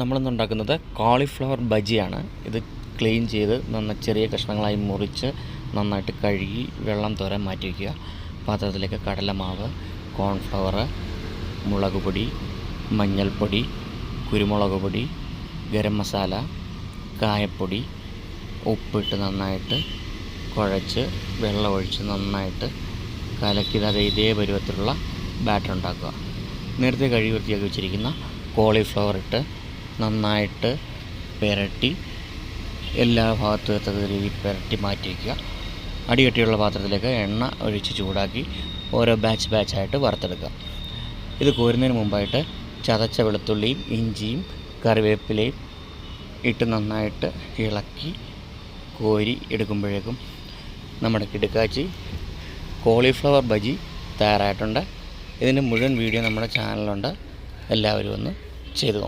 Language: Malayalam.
നമ്മളിന്ന് ഉണ്ടാക്കുന്നത് കോളിഫ്ലവർ ബജിയാണ്. ഇത് ക്ലീൻ ചെയ്ത് നന്ന ചെറിയ കഷ്ണങ്ങളായി മുറിച്ച് നന്നായിട്ട് കഴുകി വെള്ളം തോരാൻ മാറ്റി വയ്ക്കുക പാത്രത്തിലേക്ക് കടലമാവ് കോൺഫ്ലവർ മുളക് പൊടി മഞ്ഞൾപ്പൊടി കുരുമുളക് പൊടി ഗരം മസാല കായപ്പൊടി ഉപ്പിട്ട് നന്നായിട്ട് കുഴച്ച് വെള്ളമൊഴിച്ച് നന്നായിട്ട് കലക്കിയത് ഇതേ പരുവത്തിലുള്ള ബാറ്റർ ഉണ്ടാക്കുക. നേരത്തെ കഴുകി വൃത്തിയാക്കി വെച്ചിരിക്കുന്ന കോളിഫ്ലവർ ഇട്ട് നന്നായിട്ട് പുരട്ടി എല്ലാ ഭാഗത്തും എത്തക്ക രീതിയിൽ പുരട്ടി മാറ്റി വയ്ക്കുക അടികട്ടിയുള്ള പാത്രത്തിലേക്ക് എണ്ണ ഒഴിച്ച് ചൂടാക്കി ഓരോ ബാച്ച് ബാച്ചായിട്ട് വറുത്തെടുക്കുക. ഇത് കോരുന്നതിന് മുമ്പായിട്ട് ചതച്ച വെളുത്തുള്ളിയും ഇഞ്ചിയും കറിവേപ്പിലയും ഇട്ട് നന്നായിട്ട് ഇളക്കി കോരി എടുക്കുമ്പോഴേക്കും നമ്മുടെ കിടുക്കാച്ചി കോളിഫ്ലവർ ബജി തയ്യാറായിട്ടുണ്ട്. ഇതിന്റെ മുഴുവൻ വീഡിയോ നമ്മുടെ ചാനലുണ്ട് എല്ലാവരും ഒന്ന് ചെയ്തു